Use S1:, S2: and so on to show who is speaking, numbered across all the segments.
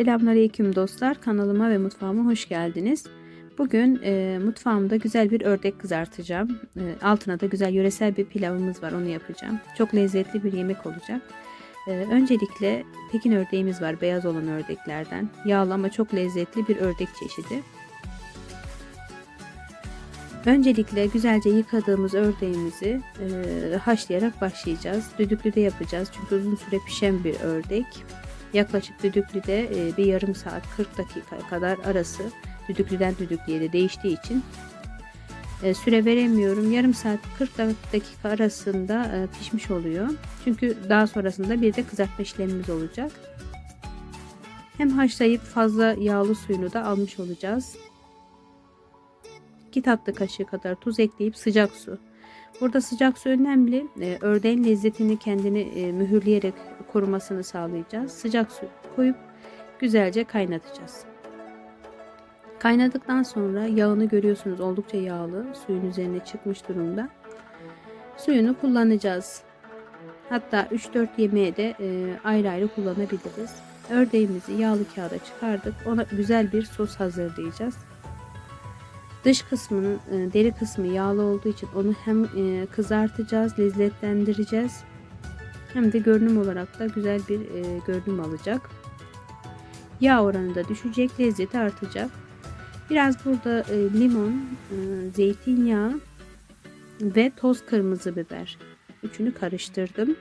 S1: Selamünaleyküm dostlar. Kanalıma ve mutfağıma hoş geldiniz. Bugün e, mutfağımda güzel bir ördek kızartacağım. E, altına da güzel yöresel bir pilavımız var. Onu yapacağım. Çok lezzetli bir yemek olacak. E, öncelikle Pekin ördeğimiz var. Beyaz olan ördeklerden. Yağlı ama çok lezzetli bir ördek çeşidi. Öncelikle güzelce yıkadığımız ördeğimizi e, haşlayarak başlayacağız. Düdüklüde yapacağız çünkü uzun süre pişen bir ördek. Yaklaşık düdüklüde e, bir yarım saat 40 dakika kadar arası düdüklüden düdüklüye de değiştiği için e, süre veremiyorum. Yarım saat 40 dakika arasında e, pişmiş oluyor. Çünkü daha sonrasında bir de kızartma işlemimiz olacak. Hem haşlayıp fazla yağlı suyunu da almış olacağız. 2 tatlı kaşığı kadar tuz ekleyip sıcak su. Burada sıcak su önemli. E, ördeğin lezzetini kendini e, mühürleyerek korumasını sağlayacağız. Sıcak su koyup güzelce kaynatacağız. Kaynadıktan sonra yağını görüyorsunuz oldukça yağlı. Suyun üzerine çıkmış durumda. Suyunu kullanacağız. Hatta 3-4 yemeğe de e, ayrı ayrı kullanabiliriz. Ördeğimizi yağlı kağıda çıkardık. Ona güzel bir sos hazırlayacağız. Dış kısmının e, deri kısmı yağlı olduğu için onu hem e, kızartacağız, lezzetlendireceğiz. Hem de görünüm olarak da güzel bir e, görünüm alacak. Yağ oranı da düşecek, lezzeti artacak. Biraz burada limon, zeytinyağı ve toz kırmızı biber. Üçünü karıştırdım.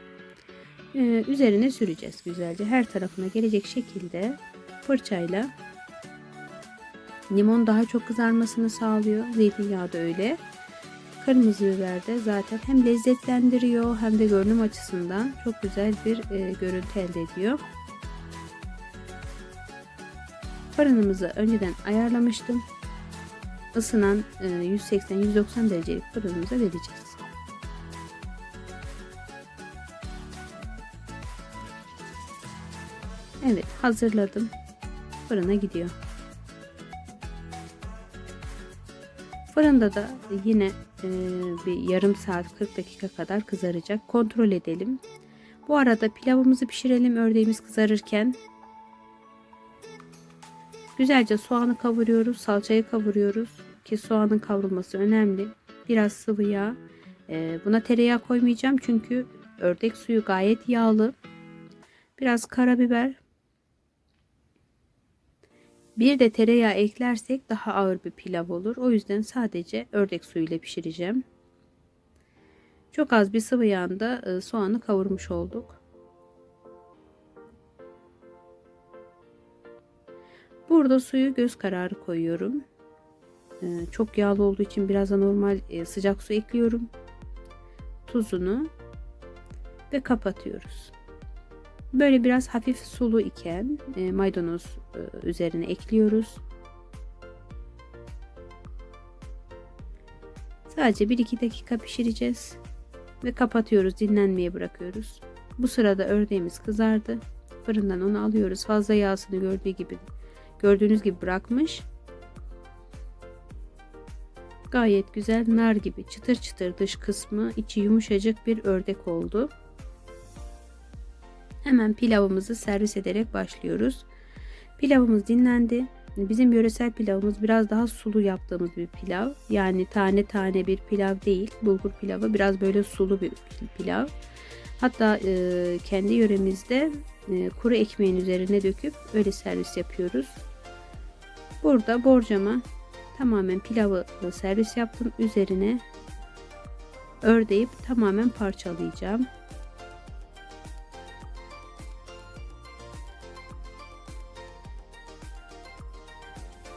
S1: Üzerine süreceğiz güzelce. Her tarafına gelecek şekilde fırçayla Limon daha çok kızarmasını sağlıyor. Zeytinyağı da öyle. Kırmızı biber de zaten hem lezzetlendiriyor hem de görünüm açısından çok güzel bir e, görüntü elde ediyor. Fırınımızı önceden ayarlamıştım. Isınan e, 180-190 derecelik fırınımıza vereceğiz. Evet hazırladım. Fırına gidiyor. Fırında da yine e, bir yarım saat 40 dakika kadar kızaracak. Kontrol edelim. Bu arada pilavımızı pişirelim ördeğimiz kızarırken. Güzelce soğanı kavuruyoruz. Salçayı kavuruyoruz. Ki soğanın kavrulması önemli. Biraz sıvı yağ. E, buna tereyağı koymayacağım çünkü ördek suyu gayet yağlı. Biraz karabiber bir de tereyağı eklersek daha ağır bir pilav olur. O yüzden sadece ördek suyu ile pişireceğim. Çok az bir sıvı yağında e, soğanı kavurmuş olduk. Burada suyu göz kararı koyuyorum. E, çok yağlı olduğu için biraz da normal e, sıcak su ekliyorum. Tuzunu ve kapatıyoruz. Böyle biraz hafif sulu iken e, maydanoz e, üzerine ekliyoruz. Sadece 1-2 dakika pişireceğiz ve kapatıyoruz dinlenmeye bırakıyoruz. Bu sırada ördeğimiz kızardı. Fırından onu alıyoruz. Fazla yağsını gördüğü gibi gördüğünüz gibi bırakmış. Gayet güzel nar gibi çıtır çıtır dış kısmı içi yumuşacık bir ördek oldu. Hemen pilavımızı servis ederek başlıyoruz. Pilavımız dinlendi. Bizim yöresel pilavımız biraz daha sulu yaptığımız bir pilav. Yani tane tane bir pilav değil. Bulgur pilavı biraz böyle sulu bir pilav. Hatta e, kendi yöremizde e, kuru ekmeğin üzerine döküp öyle servis yapıyoruz. Burada borcama tamamen pilavı servis yaptım. Üzerine ördeyip tamamen parçalayacağım.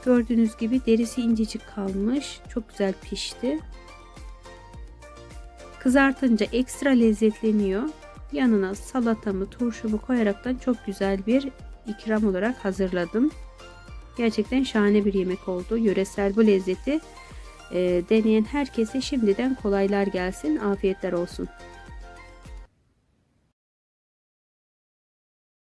S1: Gördüğünüz gibi derisi incecik kalmış. Çok güzel pişti. Kızartınca ekstra lezzetleniyor. Yanına salatamı, turşumu koyaraktan çok güzel bir ikram olarak hazırladım. Gerçekten şahane bir yemek oldu. Yöresel bu lezzeti e, deneyen herkese şimdiden kolaylar gelsin. Afiyetler olsun.